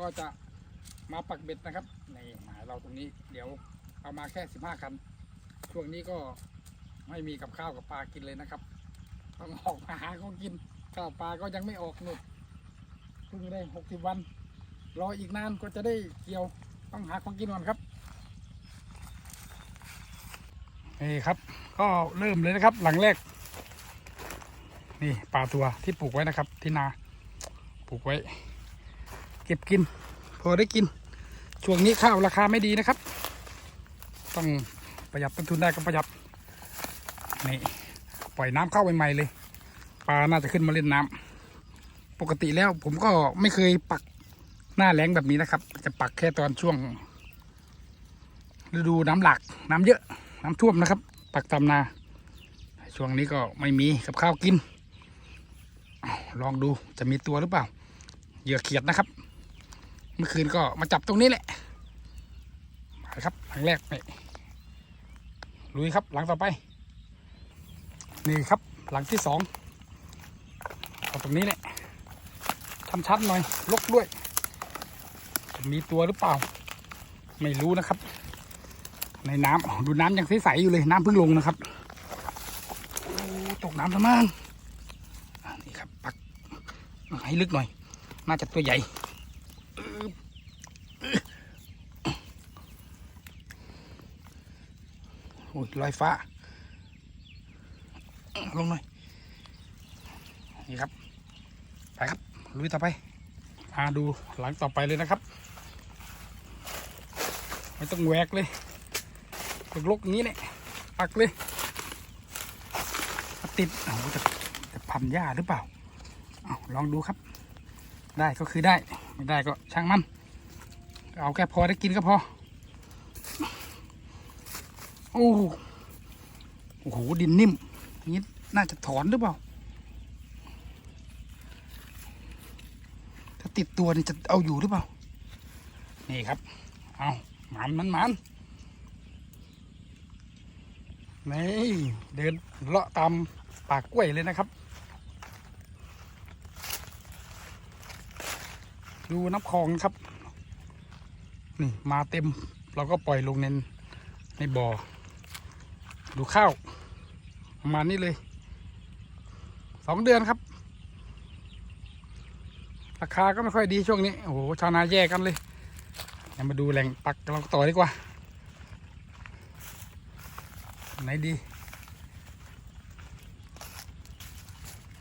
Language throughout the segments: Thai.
ก็จะมาปักเบ็ดนะครับในหมายเราตรงนี้ เดี๋ยวเอามาแค่สิบห้าคัน ช่วงนี้ก็ไม่มีกับข้าวกับปลากินเลยนะครับต้องออกมาหาของกินข้าวปลาก็ยังไม่ออกหนุดเพิ่งได้หกสิบวัน รออีกนานก็จะได้เกี่ยวต้องหาของกินก่อนครับนี่ครับ ก็เริ่มเลยนะครับ หลังแรก นี่ปลาตัวที่ปลูกไว้นะครับ ที่นาปลูกไว้ ก็บกิน พอได้กิน ช่วงนี้ข้าวราคาไม่ดีนะครับ ต้องประหยัดต้นทุนได้ก็ประหยัดนี่ปล่อยน้ำเข้าใหม่ๆเลย ปลาน่าจะขึ้นมาเล่นน้ำปกติแล้วผมก็ไม่เคยปักหน้าแรงแบบนี้นะครับ จะปักแค่ตอนช่วงฤดูน้ำหลากน้ำเยอะน้ำท่วมนะครับ ปักตามนา ช่วงนี้ก็ไม่มีกับข้าวกินลองดูจะมีตัวหรือเปล่าเหยื่อเขียดนะครับ มื่อคืนก็มาจับตรงนี้แหละไปครับหลังแรกไปลุยครับหลังต่อไป นี่ครับหลังที่สองเอาตรงนี้แหละทำชัดหน่อยลกด้วย มีตัวหรือเปล่า ไม่รู้นะครับ ในน้ำดูน้ำยังใสๆอยู่เลยน้ำเพิ่งลงนะครับตกน้ำแล้วมั้งนี่ครับปักให้ลึกหน่อย น่าจะตัวใหญ่อึ๊บอึ๊บโอ้ยลอยฟ้า ลงหน่อย นี่ครับ ไปครับ ลุยต่อไป มาดูหลังต่อไปเลยนะครับ ไม่ต้องแหวกเลยลกๆอย่างนี้เนี่ยปักเลยติดโอ้จะจะพันหญ้าหรือเปล่าเอาลองดูครับ ได้ก็คือได้ ไม่ได้ก็ช่างมัน เอาแค่พอได้กินก็พอ โอ้โหโอ้โหดินนิ่มนี้น่าจะถอนหรือเปล่า ถ้าติดตัวนี่จะเอาอยู่หรือเปล่า นี่ครับ เอาหมันมันหมันนี่เดินเลาะตามปากกล้วยเลยนะครับ ดูน้ำคลองครับ นี่มาเต็ม เราก็ปล่อยลงในในบ่อ ดูข้าวประมาณนี้เลย สองเดือนครับ ราคาก็ไม่ค่อยดีช่วงนี้ โอ้โห ชาวนาแย่กันเลยเดี๋ยวมาดูแหล่งปักเราต่อดีกว่า ไหนดี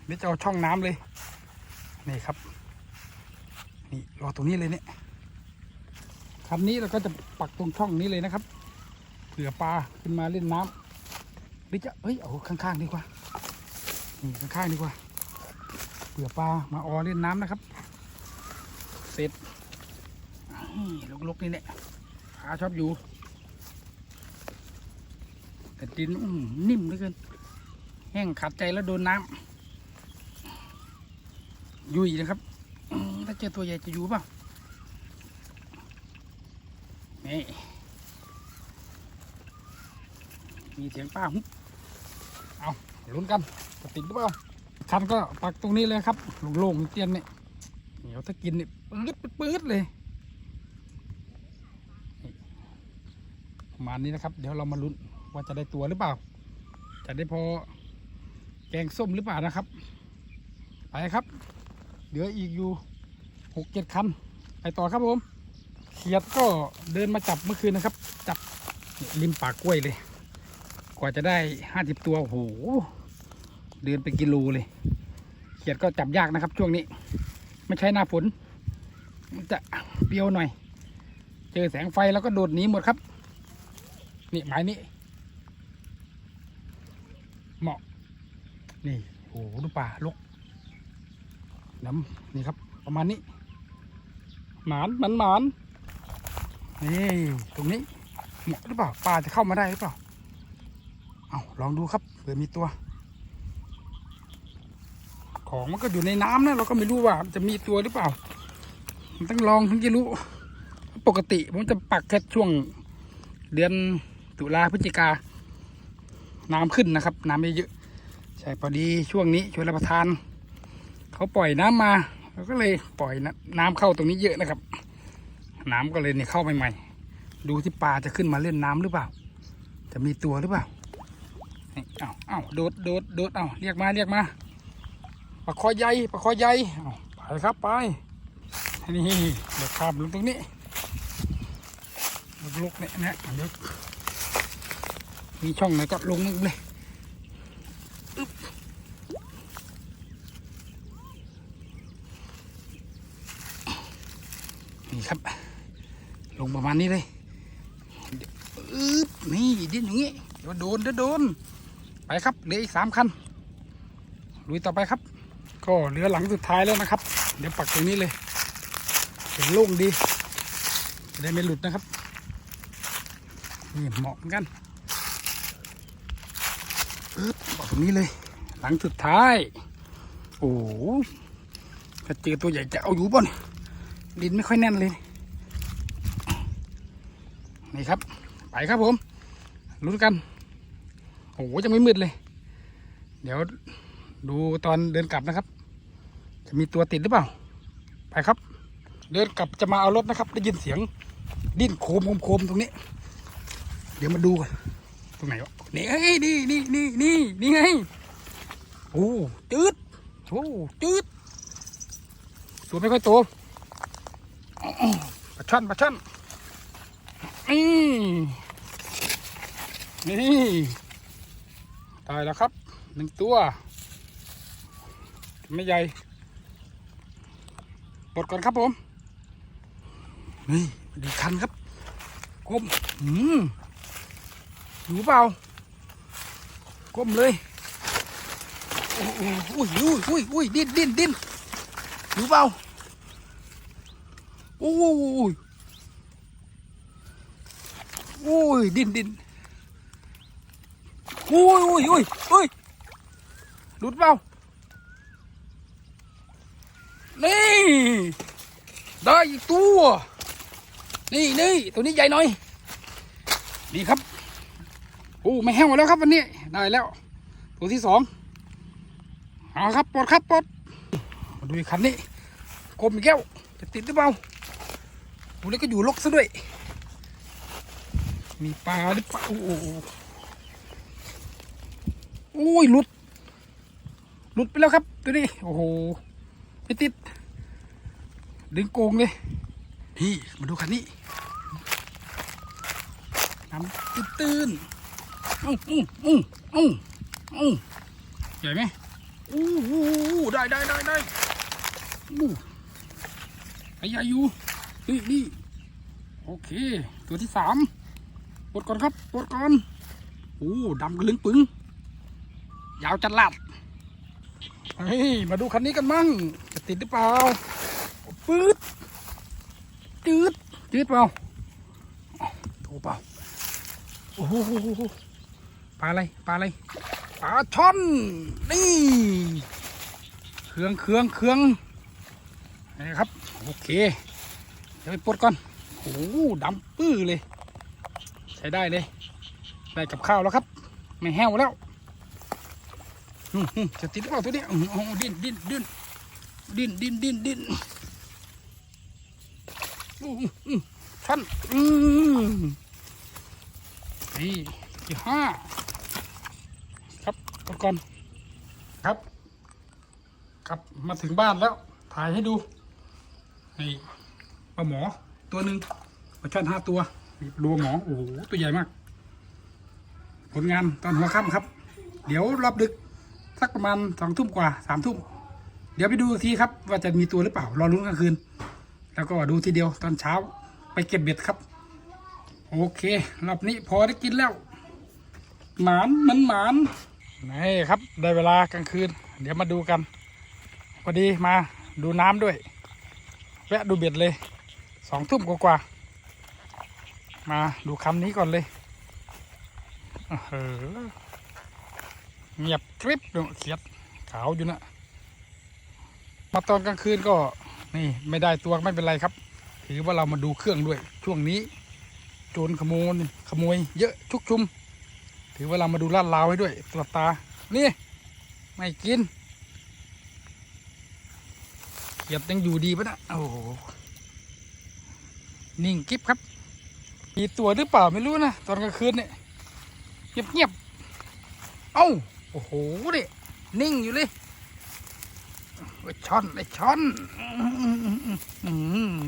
นี่จะเอาช่องน้ำเลย นี่ครับ นี่รอตรงนี้เลยเนี่ยคันนี้เราก็จะปักตรงช่องนี้เลยนะครับ เผื่อปลาขึ้นมาเล่นน้ำ หรือจะเฮ้ยเอาข้างๆดีกว่านี่ข้างๆดีกว่าเผื่อปลามาออเล่นน้ำนะครับ เสร็จลกๆนี่เนี่ยปลาชอบอยู่แต่ดินอื้อหือนิ่มเหลือเกินแห้งขัดใจแล้วโดนน้ำยุ่ยนะครับถ้าเจอตัวใหญ่จะอยู่เปล่านี่มีเสียงป้าหุบ ลุ้นกันจะติดหรือเปล่าคันก็ปักตรงนี้เลยครับโล่งๆเตียนเนี่ยเดี๋ยวถ้ากินเนี่ยปื๊ดปื๊ดเลยประมาณนี้นะครับ เดี๋ยวเรามาลุ้นว่าจะได้ตัวหรือเปล่า จะได้พอแกงส้มหรือเปล่านะครับ ไปครับ เหลืออีกอยู่หกเจ็ดคันไปต่อครับผมเขียดก็เดินมาจับเมื่อคืนนะครับ จับริมป่ากล้วยเลย กว่าจะได้ห้าสิบตัวโอ้โห เดินเป็นกิโลเลย เขียดก็จับยากนะครับ ช่วงนี้ ไม่ใช่หน้าฝน มันจะเปรี้ยวหน่อย เจอแสงไฟแล้วก็โดดหนีหมดครับ นี่หมายนี้ เหมาะ นี่โอ้โหดูป่าลกน้ำนี่ครับ ประมาณนี้ หมานมันหมานนี่ตรงนี้เหมาะหรือเปล่าปลาจะเข้ามาได้หรือเปล่าเอาลองดูครับเผื่อมีตัว ของมันก็อยู่ในน้ำนะเราก็ไม่รู้ว่าจะมีตัวหรือเปล่าต้องลองถึงจะรู้ ปกติผมจะปักแค่ช่วงเดือนตุลาพฤศจิกา น้ำขึ้นนะครับ น้ำไม่เยอะใช่พอดีช่วงนี้ช่วยรับประทาน เขาปล่อยน้ำมาเราก็เลยปล่อยน้ำเข้าตรงนี้เยอะนะครับ น้ำก็เลยเนี่ยเข้าใหม่ๆดูที่ปลาจะขึ้นมาเล่นน้ำหรือเปล่า จะมีตัวหรือเปล่าเอ้าเอ้าโดดโดดโดดเอ้าเรียกมาเรียกมา ลาคอใหญ่ปลาคอใหญ่ไปครับไปนี่เดี๋ยวข้ามลงตรงนี้ลุกเนี่ยนะเดี๋ยวมีช่องไหนก็ลงนึงเลยนี่ครับ ลงประมาณนี้เลยอึ๊บนี่ดิ้นอย่างงี้เดี๋ยวโดนเดี๋ยวโดน ไปครับเหลืออีกสามคันลุยต่อไปครับ ก็เหลือหลังสุดท้ายแล้วนะครับ เดี๋ยวปักตรงนี้เลยเห็นโล่งดีจะได้ไม่หลุดนะครับ นี่เหมาะกันอึ๊บปักตรงนี้เลย หลังสุดท้าย โอ้ถ้าเจอตัวใหญ่จะเอาอยู่ป่ะเนี่ยดินไม่ค่อยแน่นเลย นี่ครับ ไปครับผมลุ้นกันโอ้โหยังไม่มืดเลย เดี๋ยว ดูตอนเดินกลับนะครับ จะมีตัวติดหรือเปล่า ไปครับ เดินกลับจะมาเอารถนะครับ ได้ยินเสียง ดิ้นโคมโคมโคมตรงนี้ เดี๋ยวมาดูกันตรงไหนวะนี่เอ้ยนี่นี่นี่นี่นี่ไงโอ้จืดโอ้จืดตัวไม่ค่อยโตอ้าวปลาช่อนปลาช่อนนี่นี่ตายแล้วครับหนึ่งตัว ไม่ใหญ่ปลดก่อนครับผม นี่ดีคันครับก้มอืมอยู่เปล่าก้มเลยอุ้ยอุ้ยอุ้ยอุ้ยดิ้นดิ้นดิ้นอยู่เปล่าโอ้ยโอ้ยดินดินโอ้ยโอ้ยโอ้ยโอ้ยหลุดเปล่า นี่ ได้อีกตัว นี่นี่ตัวนี้ใหญ่หน่อยนี่ครับโอ้ไม่แห้งหมดแล้วครับวันนี้ ได้แล้ว ตัวที่สองเอาครับปลดครับปลดมาดูคันนี้กลมอีกแก้วจะติดหรือเปล่าตัวนี้ก็อยู่ลกซะด้วย มีปลาหรือเปล่าโอ้โหโอ้ยหลุด หลุดไปแล้วครับ ตัวนี้ โอ้โห ไม่ติด ดึงโกงเลยพี่ มาดูคันนี้น้ำตื้นตื้นๆอู้อู้อู้อู้อู้ใหญ่ไหมอู้อู้อู้ได้ได้ได้ได้อู้ไอ้ใหญ่อยู่นี่นี่โอเค ตัวที่สามปลดก่อนครับปลดก่อนโอ้ดำกระลึงปึงยาวจัดลัดเฮ้ยมาดูคันนี้กันมั่งจะ ติดหรือเปล่าปื๊ดจืดจืดเปล่าอ้าวเปล่าโอ้โหปลาอะไรปลาอะไรปลาช่อนนี่เครื่องเครื่องเครื่องนี่ครับ โอเค เดี๋ยวไปปลดก่อนโอ้โหดำปื้อเลย ใช้ได้เลย ได้กับข้าวแล้วครับ ไม่แห้วแล้วจะติดหรือเปล่าตัวนี้อืมโอ้ดิ้นดิ้นดิ้น ดิ้นดิ้นดิ้นดิ้นอู้หูอืมท่านอืมนี่ที่ห้าครับเอาก่อนครับ ครับมาถึงบ้านแล้ว ถ่ายให้ดูนี่ปลาหมอตัวหนึ่งปลาช่อนห้าตัวนี่ดูหมอโอ้โหตัวใหญ่มาก ผลงานตอนหัวค่ำครับ เดี๋ยวรอบดึกสักประมาณสองทุ่มกว่าสามทุ่มเดี๋ยวไปดูอีกทีครับว่าจะมีตัวหรือเปล่ารอรุ้นกลางคืน แล้วก็ดูทีเดียวตอนเช้าไปเก็บเบ็ดครับ โอเครอบนี้พอได้กินแล้ว หมานมันหมานนี่ครับ ได้เวลากลางคืน เดี๋ยวมาดูกันพอดีมาดูน้ำด้วย แวะดูเบ็ดเลยสองทุ่มกว่าๆมาดูคำนี้ก่อนเลยเออเงียบกริบดูเขียดขาวอยู่นะ มาตอนกลางคืนก็นี่ไม่ได้ตัวไม่เป็นไรครับ ถือว่าเรามาดูเครื่องด้วย ช่วงนี้โจรขโมยขโมย เยอะชุกชุม ถือว่าเรามาดูลาดราวให้ด้วยตรวจตา นี่ ไม่กินเหยียบยังอยู่ดีปะนะโอ้โหนิ่งกิ๊บครับ มีตัวหรือเปล่าไม่รู้นะตอนกลางคืนเนี่ยเงียบเงียบเอ้าโอ้โหเนี่ยนิ่งอยู่เลย อ้ช่อนไอ้ช่อน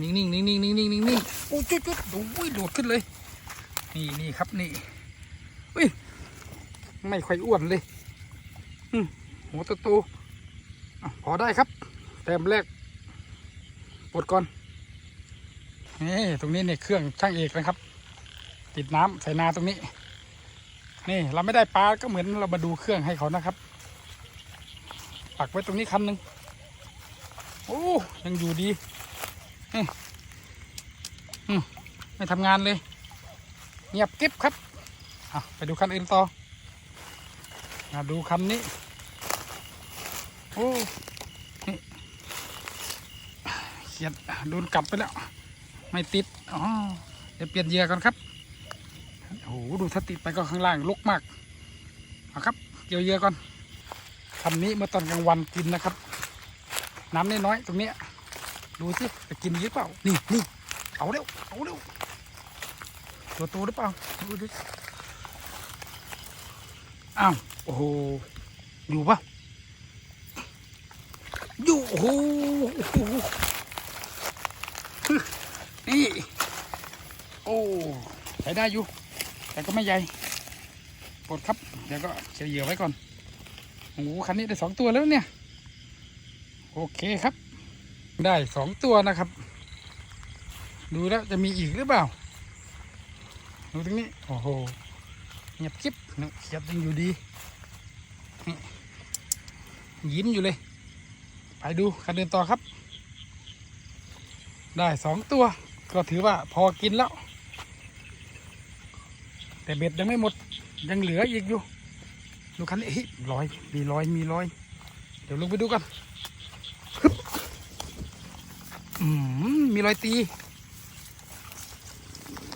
นิ่งนิ่งนิ่งนิ่งนิ่งนิ่งนิ่งนิ่งโอ้จุดจุดโอ้ยโดดขึ้นเลย นี่นี่ครับนี่อุ้ยไม่ค่อยอ้วนเลยหัวโตๆพอได้ครับ แต้มแรกปลดก่อนนี่ตรงนี้เนี่ยเครื่องช่างเอกนะครับ ติดน้ำใส่นาตรงนี้ นี่เราไม่ได้ปลาก็เหมือนเรามาดูเครื่องให้เขานะครับ ปักไว้ตรงนี้คันหนึ่ง ยังอยู่ดีไม่ทำงานเลย เงียบกิ๊บครับไปดูคันอื่นต่อมาดูคันนี้ โอ้เขียดโดนกลับไปแล้ว ไม่ติด อ๋อ เดี๋ยวเปลี่ยนเหยื่อก่อนครับ โอ้โห ดูถ้าติดไปก็ข้างล่างลกมาก เอาครับ เกี่ยวเหยื่อก่อนคันนี้เมื่อตอนกลางวันกินนะครับ น้ำน้อยๆตรงเนี้ยดูสิจะกินหรือเปล่า นี่นี่เอาเร็วเอาเร็วตัวโตหรือเปล่าดูดิอ้าวโอ้โหอยู่ปะอยู่โอ้โหโอ้โหฮึนี่โอ้ใช้ได้อยู่ แต่ก็ไม่ใหญ่ปลดครับ เดี๋ยวก็เฉลี่ยไว้ก่อนโอ้โหคันนี้ได้สองตัวแล้วเนี่ย โอเคครับ ได้สองตัวนะครับ ดูแล้วจะมีอีกหรือเปล่า ดูตรงนี้ โอ้โหเงียบกิ๊บเขียดยังอยู่ดี ยิ้มอยู่เลย ไปดูคันเดินต่อครับ ได้สองตัว ก็ถือว่าพอกินแล้ว แต่เบ็ดยังไม่หมด ยังเหลืออีกอยู่ ดูคันนี้เฮ้ยลอย มีลอย มีลอย เดี๋ยวลงไปดูกัน มีรอยตี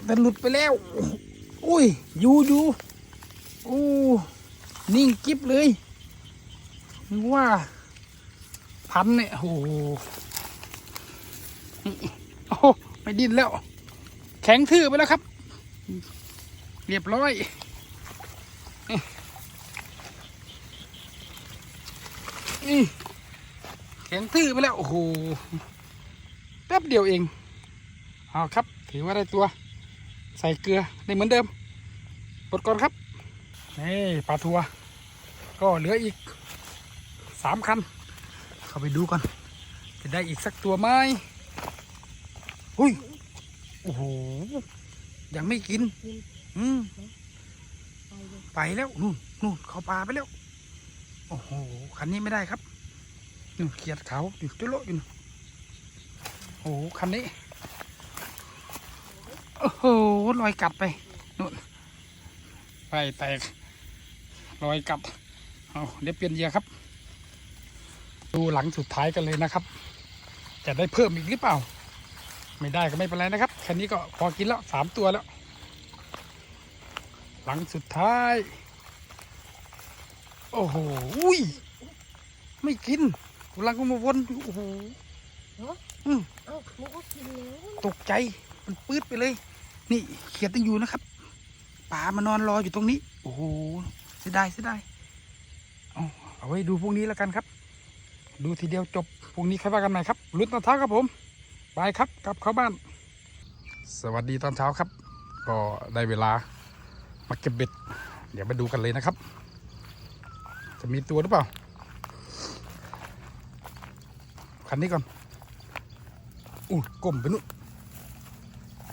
แต่หลุดไปแล้ว อุ้ย อยู่อยู่โอ้นิ่งกิ๊บเลยนึกว่า พันเนี่ยโอ้โหโอ้ไม่ดิ้นแล้ว แข็งทื่อไปแล้วครับ เรียบร้อยแข็งทื่อไปแล้ว โอ้โห ป๊บเดียวเองเอาครับ ถือว่าได้ตัวใส่เกลือได้เหมือนเดิมปลดก่อนครับนี่ปลาทัว ก็เหลืออีกสามคัน เข้าไปดูก่อน จะได้อีกสักตัวไหมหุ้ยโอ้โหยังไม่กิน อืมไปแล้วนู่นนู่นเขาปลาไปแล้ว โอ้โหคันนี้ไม่ได้ครับนู่นเขียดเขาอยู่จุโลอยู่ โอ้โหคันนี้ โอ้โหรอยกัดไปนู่นไปแตกรอยกัดเอาเดี๋ยวเปลี่ยนเยื่อครับ ดูหลังสุดท้ายกันเลยนะครับ จะได้เพิ่มอีกหรือเปล่า ไม่ได้ก็ไม่เป็นไรนะครับแค่นี้ก็พอกินแล้วสามตัวแล้ว หลังสุดท้าย โอ้โหอุ้ยไม่กินกำลังก็มาวนอยู่โอ้โห เอ้ามันก็กินแล้วตกใจมันปื๊ดไปเลย นี่เขียดยังอยู่นะครับป่ามานอนรออยู่ตรงนี้ โอ้โหเสียดายเสียดายเอาเอาไว้ดูพรุ่งนี้แล้วกันครับ ดูทีเดียวจบพรุ่งนี้ค่อยว่ากันใหม่ครับลุ้นตอนเช้าครับผมบายครับกลับเข้าบ้าน สวัสดีตอนเช้าครับ ก็ได้เวลามาเก็บเบ็ด เดี๋ยวมาดูกันเลยนะครับ จะมีตัวหรือเปล่า คันนี้ก่อน อู้ก้มไปนู่น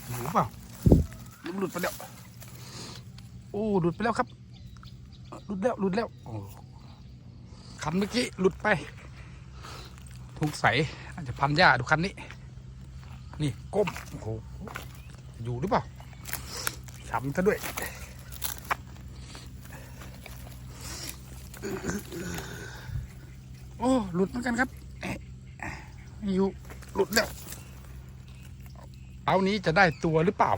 อยู่หรือเปล่าหลุดไปแล้วโอ้หลุดไปแล้วครับหลุดแล้วหลุดแล้วคันเมื่อกี้หลุดไปทุกใสอาจจะพันหญ้าดูคันนี้ นี่ก้มโอ้โหอยู่หรือเปล่าช้ำซะด้วยโอ้หลุดเหมือนกันครับเอ๊ะไม่อยู่หลุดแล้ว เอานี้จะได้ตัวหรือเปล่า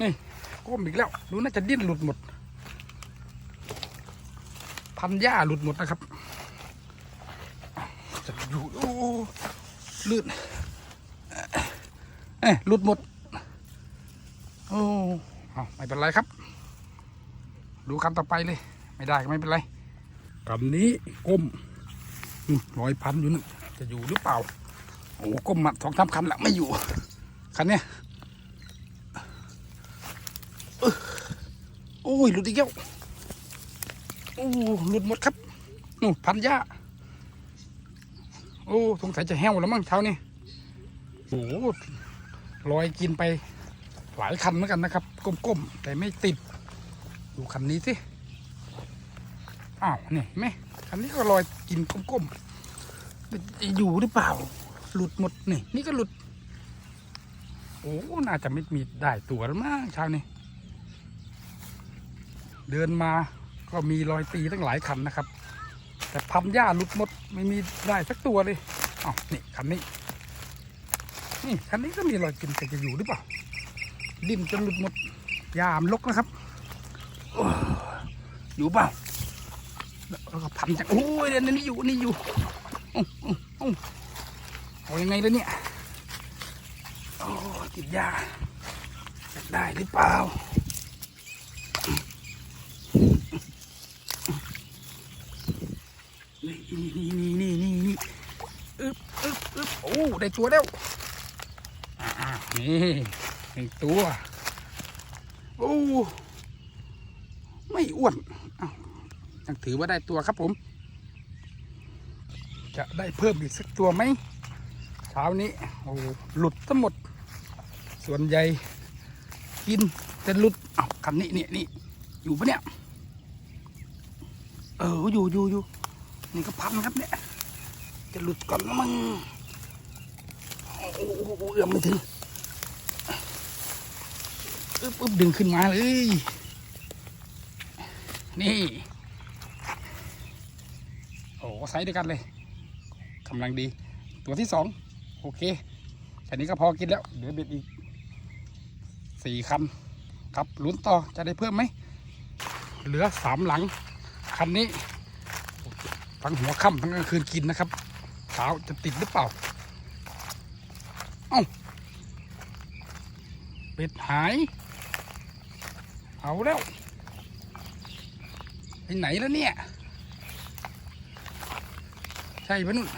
นี่ก้มอีกแล้ว ดูน่าจะดิ้นหลุดหมด พันหญ้าหลุดหมดนะครับ จะอยู่โอ้ลื่นเอ้ยหลุดหมด โอ้ไม่เป็นไรครับ ดูคำต่อไปเลย ไม่ได้ก็ไม่เป็นไรคำนี้ก้มร้อยพันอยู่นั่จะอยู่หรือเปล่า โอ้ก้มมาสองสามคันละไม่อยู่ คันเนี้ยโอ้ยหลุดอีกแล้วโอ้หลุดหมดครับนู่นพันหญ้าโอ้สงสัยจะแห้วแล้วมั้งเช้านี้โอ้ลอยกินไปหลายคันเหมือนกันนะครับ ก้มๆ แต่ไม่ติด ดูคันนี้สิ อ้าว นี่ไหมคันนี้ก็ลอยกินก้มๆ อยู่หรือเปล่า หลุดหมดนี่ นี่ก็หลุด โอ้ น่าจะไม่มีได้ตัวแล้วมั้งเช้านี้ เดินมาก็มีรอยตีตั้งหลายคันนะครับ แต่พันหญ้าหลุดหมด ไม่มีได้สักตัวเลยอ้าวนี่คันนี้ นี่คันนี้ก็มีรอยกินแต่จะอยู่หรือเปล่า ดิ้นจนหลุดหมด ยามลกนะครับอยู่เปล่าแล้วก็พันจากโอ้ยเดี๋ยวนี่อยู่นี่อยู่อ เอายังไงแล้วเนี่ยโอ้ติดยาจะได้หรือเปล่านี่นี่นี่นี่นี่นี่อึบอึบอึบโอ้ได้ตัวแล้วอ่านี่หนึ่งตัว โอ้ไม่อ้วนอ้าวยังถือว่าได้ตัวครับผม จะได้เพิ่มอีกสักตัวไหม ช้านี้โอ้หลุดทั้งหมด ส่วนใหญ่กินแต่หลุดอ้าวคันนี้นี่ยนี่อยู่ปะเนี่ย เอออยู่อยู่อยู่นี่ก็พันครับเนี่ย จะหลุดก่อนนะมึงโอ้โหเอื้อมไม่ถึงอึ๊บอึ๊บดึงขึ้นมาเลย นี่โอ้ไซส์เด้วยวกันเลยกำลังดี ตัวที่สอง โอเคแค่นี้ก็พอกินแล้วเหลือเบ็ดอีกสี่คันครับลุ้นต่อจะได้เพิ่มไหมเหลือสามหลัง คันนี้ทั้งหัวค่ำทั้งกลางคืนกินนะครับเช้าจะติดหรือเปล่า เอ้าเป็ดหาย เอาแล้วไปไหนแล้วเนี่ย ใช่ปะนุ่น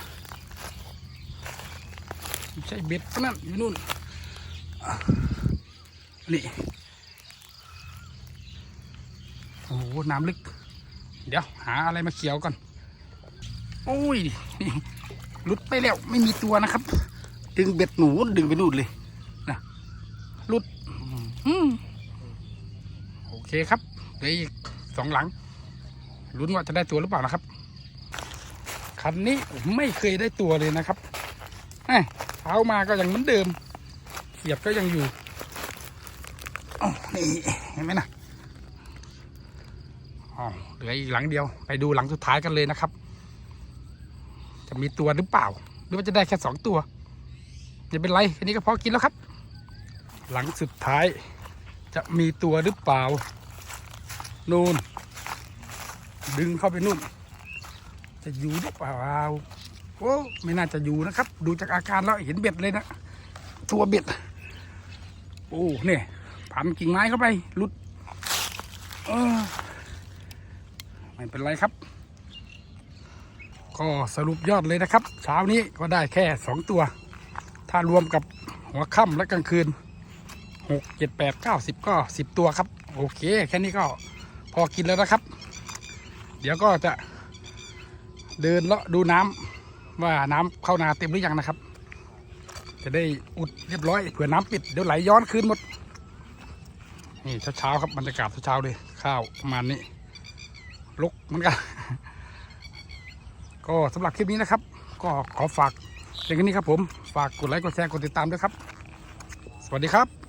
ใช่เบ็ดนั่นอยู่นู่นนี่โอ้โหน้ำลึก เดี๋ยวหาอะไรมาเกี่ยวก่อน โอ้ยนี่ลุดไปแล้วไม่มีตัวนะครับ ดึงเบ็ดหนูดึงไปนู่นเลยนะลุดอโอเคครับเหลืออีกสองหลังลุ้นว่าจะได้ตัวหรือเปล่านะครับคันนี้ไม่เคยได้ตัวเลยนะครับ เอ้ยเท้ามาก็ยังเหมือนเดิม เสียบก็ยังอยู่อ๋อนี่เห็นไหมนะอ๋อเหลืออีกหลังเดียว ไปดูหลังสุดท้ายกันเลยนะครับ จะมีตัวหรือเปล่า หรือว่าจะได้แค่สองตัวไม่เป็นไรแค่นี้ก็พอกินแล้วครับ หลังสุดท้ายจะมีตัวหรือเปล่า นูนดึงเข้าไปนู่น จะอยู่หรือเปล่า โอ้ไม่น่าจะอยู่นะครับ ดูจากอาการแล้วเห็นเบ็ดเลยนะ ตัวเบ็ด โอ้เนี่ยพันกิ่งไม้เข้าไปหลุดเออไม่เป็นไรครับ ก็สรุปยอดเลยนะครับ เช้านี้ก็ได้แค่สองตัว ถ้ารวมกับหัวค่ำและกลางคืนหกเจ็ดแปดเก้าสิบก็สิบตัวครับ โอเค แค่นี้ก็พอกินแล้วนะครับ เดี๋ยวก็จะเดินเลาะดูน้ำ ว่าน้ำเข้านาเต็มหรือยังนะครับ จะได้อุดเรียบร้อยเผื่อน้ำปิดเดี๋ยวไหลย้อนคืนหมด นี่เช้าๆครับบรรยากาศเช้าๆเลยข้าวประมาณนี้ลกเหมือนกัน ก็สำหรับคลิปนี้นะครับ ก็ขอฝากเพียงแค่นี้ครับผมฝากกดไลค์กดแชร์กดติดตามด้วยครับ สวัสดีครับ